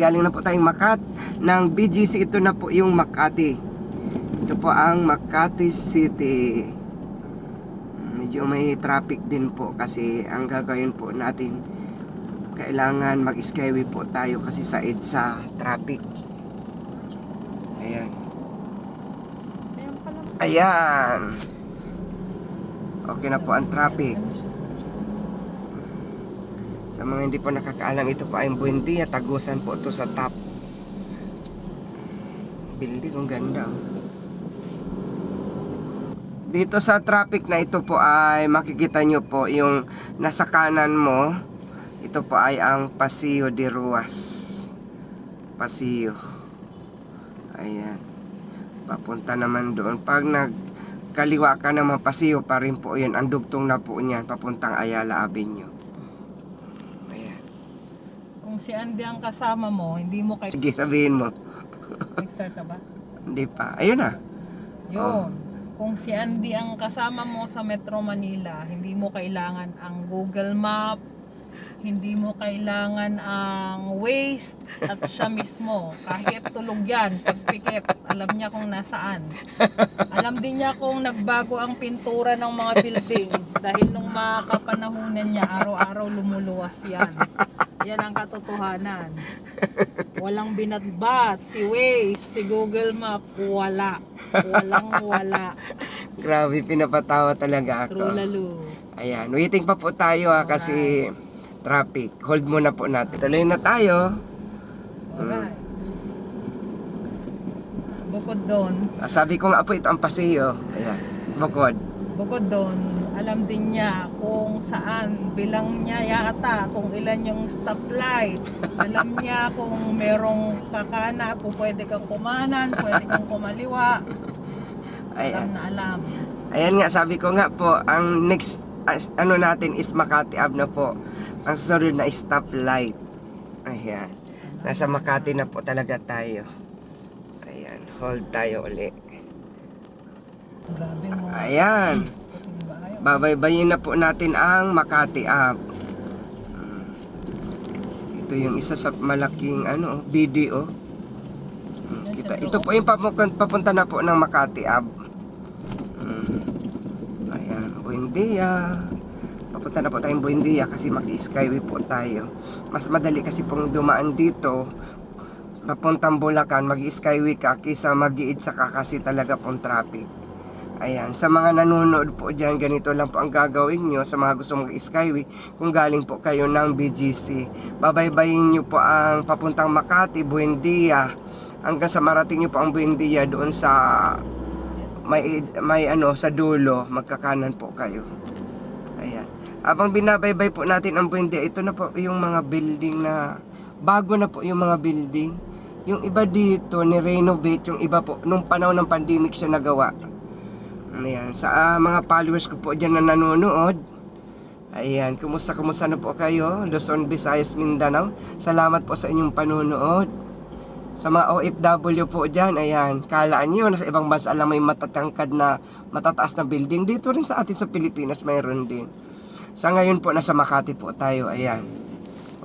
Galing na po tayong Makat ng BGC. Ito na po yung Makati. Ito po ang Makati City. Medyo may traffic din po kasi ang gagawin po natin kailangan mag-skyway po tayo kasi sa EDSA traffic. Ayan. Ayan. Okay na po ang traffic. Sa mga hindi po nakakaalam, ito po ay Buendia, tagusan po ito sa top. Building, ang ganda. oh. Dito sa traffic na ito po ay makikita nyo po yung nasa kanan mo. Ito po ay ang Paseo de Ruas. Paseo. Ayan. Papunta naman doon. Pag nagkaliwa ka naman Paseo pa rin po yun. Ang dugtong na po niyan papuntang Ayala Avenue. Si Andy ang kasama mo, hindi mo kay Sige, sabihin mo. Nag-start ka ba? Hindi pa. Ayun na. Yun. Kung si Andy ang kasama mo sa Metro Manila, hindi mo kailangan ang Google Map, hindi mo kailangan ang Waze at siya mismo. Kahit tulog yan, pagpikit, alam niya kung nasaan. Alam din niya kung nagbago ang pintura ng mga building dahil nung mga kapanahunan niya, araw-araw lumuluwas yan. Yan ang katotohanan. Walang binatbat, si Waze, si Google Map, wala. Walang wala. Grabe, pinapatawa talaga ako. Trulalo. Ayan. Waiting pa po tayo ha, kasi traffic. Hold muna po natin. Tuloy na tayo. Alright. Bukod doon, Ah, Sabi ko nga po ito ang paseo. Ayan. Bukod. bukod doon, alam din niya kung saan, bilang niya yata kung ilan yung stoplight. Alam niya kung merong kakana, kung pwede kang kumanan, pwede kang kumaliwa. Alam Ayan. na alam. Ayan nga, sabi ko nga po, ang next as- ano natin is Makati Ave na po. Ang susunod na stoplight. Ayan. Nasa Makati na po talaga tayo. Ayan. Hold tayo uli. Grabe mo. Ayan. Babaybayin na po natin ang Makati. Mm. Ito yung isa sa malaking ano, video. Mm, Kita, ito po yung papu- papunta na po ng Makati Ave. Mm. Ayan, Buendia. Papunta na po tayong Buendia kasi mag-skyway po tayo. Mas madali kasi pong dumaan dito papuntang Bulacan, mag-skyway ka kaysa mag-iid sa kasi talaga pong traffic. Ayan, sa mga nanonood po dyan, ganito lang po ang gagawin nyo sa mga gusto mag-skyway kung galing po kayo ng BGC. Babaybayin nyo po ang papuntang Makati, Buendia, hanggang sa marating nyo po ang Buendia doon sa may, may ano, sa dulo, magkakanan po kayo. Ayan. Habang binabaybay po natin ang Buendia, ito na po yung mga building na, bago na po yung mga building. Yung iba dito, ni-renovate, yung iba po, nung panahon ng pandemic siya nagawa. Ayan, sa ah, mga followers ko po dyan na nanonood. Ayan, kumusta kumusta na po kayo? Luzon, Visayas, Mindanao. Salamat po sa inyong panunood. Sa mga OFW po dyan, ayan, kalaan nyo, nasa ibang bansa lang may matatangkad na matataas na building. Dito rin sa atin sa Pilipinas, mayroon din. Sa ngayon po, nasa Makati po tayo, ayan.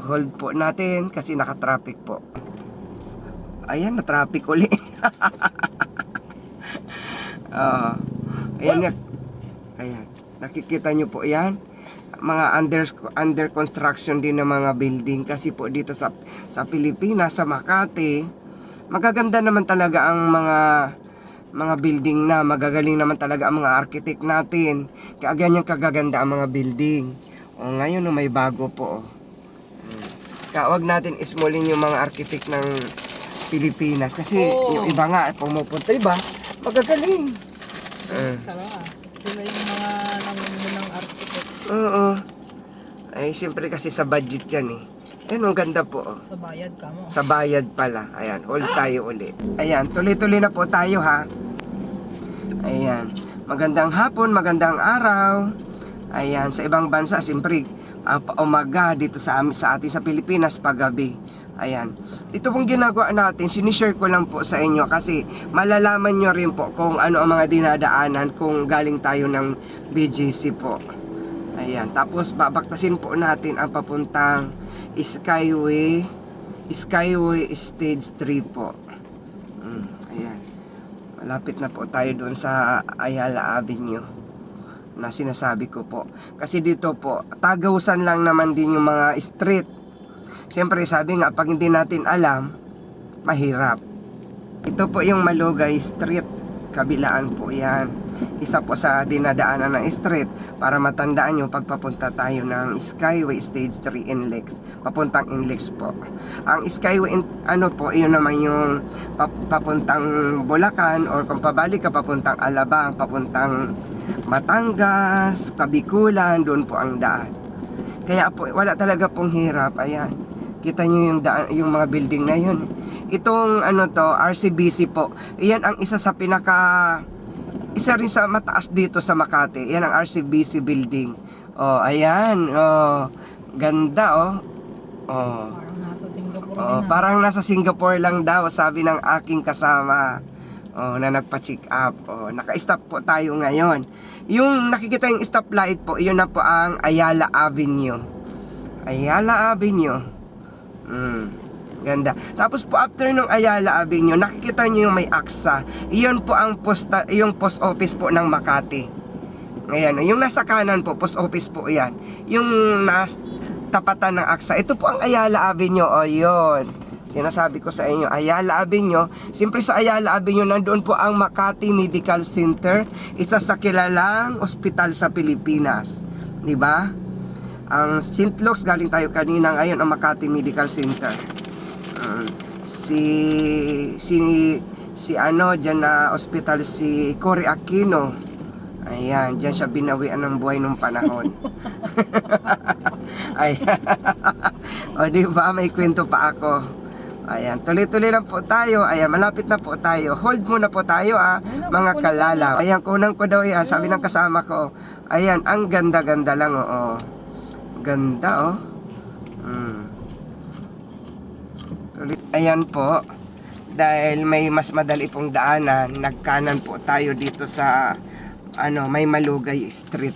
Hold po natin kasi naka-traffic po. Ayan, na-traffic uli. Oo. Ayan nga. Ayan. Nakikita nyo po yan. Mga under, under construction din ng mga building. Kasi po dito sa, sa Pilipinas, sa Makati, magaganda naman talaga ang mga mga building na magagaling naman talaga ang mga architect natin. Kaya ganyan kagaganda ang mga building. O ngayon no, may bago po. oh. Mm. Kawag natin ismulin yung mga architect ng Pilipinas kasi Oo. yung iba nga pumupunta iba magagaling. Mm. Sa lakas. Sila yung mga nangungunang architect Oo. Ay, siyempre kasi sa budget yan eh. Ayun, ang ganda po. oh. sa bayad ka mo. Sa bayad pala. Ayan, hold tayo uli. Ayan, tuloy-tuloy na po tayo ha. Ayan. Magandang hapon, magandang araw. Ayan, sa ibang bansa, siyempre, ah, pa- umaga dito sa, amin- sa atin sa Pilipinas, paggabi. Ayan. Ito pong ginagawa natin, sinishare ko lang po sa inyo kasi malalaman nyo rin po kung ano ang mga dinadaanan kung galing tayo ng BGC po. Ayan. Tapos babaktasin po natin ang papuntang Skyway Skyway Stage 3 po. Mm, ayan. Malapit na po tayo doon sa Ayala Avenue na sinasabi ko po. Kasi dito po, tagausan lang naman din yung mga street. Siyempre, sabi nga, pag hindi natin alam, mahirap. Ito po yung Malugay Street. Kabilaan po yan. Isa po sa dinadaanan ng street para matandaan nyo pagpapunta tayo ng Skyway Stage 3 Inlex. Papuntang Inlex po. Ang Skyway, ano po, yun naman yung pap- papuntang Bulacan or kung pabalik ka papuntang Alabang, papuntang Matangas, Kabikulan, doon po ang daan. Kaya po, wala talaga pong hirap. Ayan. Kita nyo yung, daan, yung mga building na yun. Itong ano to, RCBC po. Iyan ang isa sa pinaka isa rin sa mataas dito sa Makati. Yan ang RCBC building. Oh, ayan. Oh, ganda oh. Oh. Parang nasa Singapore Oh, ah. parang nasa Singapore lang daw, sabi ng aking kasama. Oh, na nagpa-check up. Oh, naka-stop po tayo ngayon. Yung nakikita yung stoplight po, yun na po ang Ayala Avenue. Ayala Avenue. Mm, ganda. Tapos po after nung Ayala Avenue, nakikita niyo yung may aksa. Iyon po ang posta, yung post office po ng Makati. Ngayon, yung nasa kanan po, post office po yan. Yung nas tapatan ng aksa, ito po ang Ayala Avenue. O, yun. Sinasabi ko sa inyo, Ayala Avenue. Siyempre sa Ayala Avenue, nandoon po ang Makati Medical Center. Isa sa kilalang ospital sa Pilipinas. Di ba? Ang St. Luke's, galing tayo kanina. Ngayon, ang Makati Medical Center. Mm, si si si ano diyan na ospital si Cory Aquino. Ayan diyan siya binawian ng buhay nung panahon. Ay o di ba? May kwento pa ako. Ayan tuloy-tuloy lang po tayo. Ayan malapit na po tayo. Hold muna po tayo ah mga kalalaw. Ayan kunang ko daw yan sabi ng kasama ko. Ayan ang ganda-ganda lang oo ganda oh mm. Tuloy- Ayan po, dahil may mas madali pong daanan, nagkanan po tayo dito sa ano, may Malugay Street.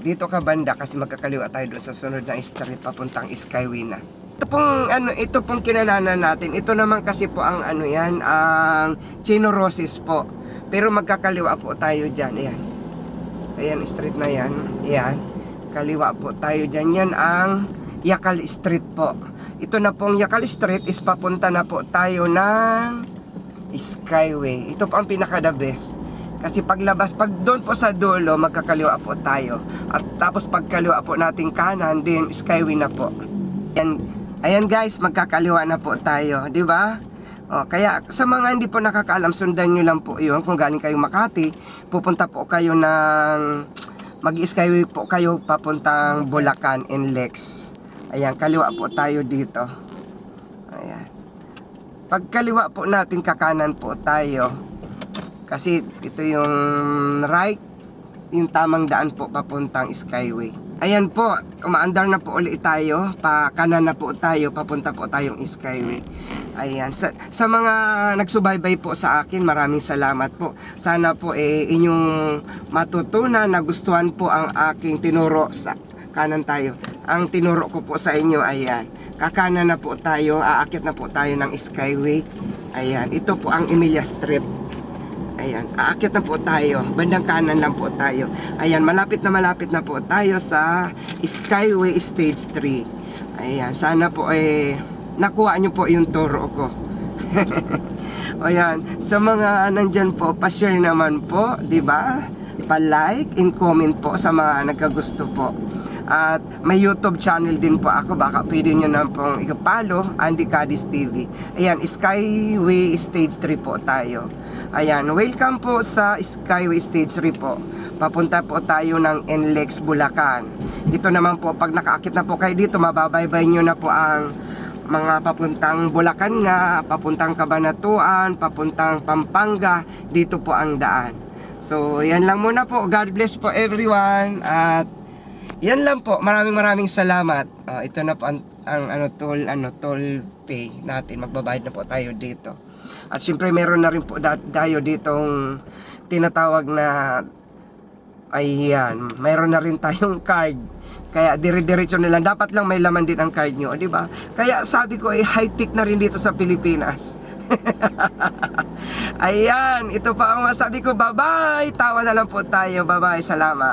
Dito ka banda kasi magkakaliwa tayo doon sa sunod na street papuntang Skyway na. Ito pong ano, ito pong kinananan natin. Ito naman kasi po ang ano 'yan, ang Chino Roses po. Pero magkakaliwa po tayo diyan, ayan. Ayan, street na 'yan. Ayan. Kaliwa po tayo diyan. Yan ang Yakal Street po. Ito na pong Yakal Street is papunta na po tayo ng Skyway. Ito po ang pinaka the best. Kasi paglabas, pag doon po sa dulo, magkakaliwa po tayo. At tapos pagkaliwa po natin kanan, din Skyway na po. Ayan, ayan guys, magkakaliwa na po tayo, ba? O, kaya sa mga hindi po nakakaalam, sundan nyo lang po yun. Kung galing kayo Makati, pupunta po kayo ng mag-skyway po kayo papuntang Bulacan and Lex. Ayan, kaliwa po tayo dito. Ayan. Pagkaliwa po natin, kakanan po tayo. Kasi ito yung right, yung tamang daan po papuntang Skyway. Ayan po, umaandar na po ulit tayo. Pa kanan na po tayo, papunta po tayong Skyway. Ayan, sa, sa mga nagsubaybay po sa akin, maraming salamat po. Sana po eh, inyong matutunan, nagustuhan po ang aking tinuro sa kanan tayo. Ang tinuro ko po sa inyo, ayan. Kakanan na po tayo, aakit na po tayo ng Skyway. Ayan, ito po ang Emilia Street. Ayan, aakit na po tayo. Bandang kanan lang po tayo. Ayan, malapit na malapit na po tayo sa Skyway Stage 3. Ayan, sana po eh nakuha nyo po yung turo ko. Ayan, sa mga nandyan po, pa-share naman po, di ba? Pa-like and comment po sa mga nagkagusto po. At may YouTube channel din po ako, baka pwede nyo na pong ikapalo, Andy Cadiz TV. Ayan, Skyway Stage 3 po tayo. Ayan, welcome po sa Skyway Stage 3 po. Papunta po tayo ng NLEX Bulacan. Dito naman po, pag nakaakit na po kayo dito, mababaybay nyo na po ang mga papuntang Bulacan nga, papuntang Cabanatuan, papuntang Pampanga, dito po ang daan. So, yan lang muna po. God bless po everyone. At yan lang po. Maraming maraming salamat. Ah, ito na po ang, ang ano toll ano toll pay natin. Magbabayad na po tayo dito. At siyempre meron na rin po tayo ditong tinatawag na Ayan, mayroon na rin tayong card. Kaya dire-diretso na. Dapat lang may laman din ang card nyo, di ba? Kaya sabi ko, eh, high-tech na rin dito sa Pilipinas. Ayan, ito pa ang masabi ko. Bye-bye! Tawa na lang po tayo. Bye-bye. Salamat.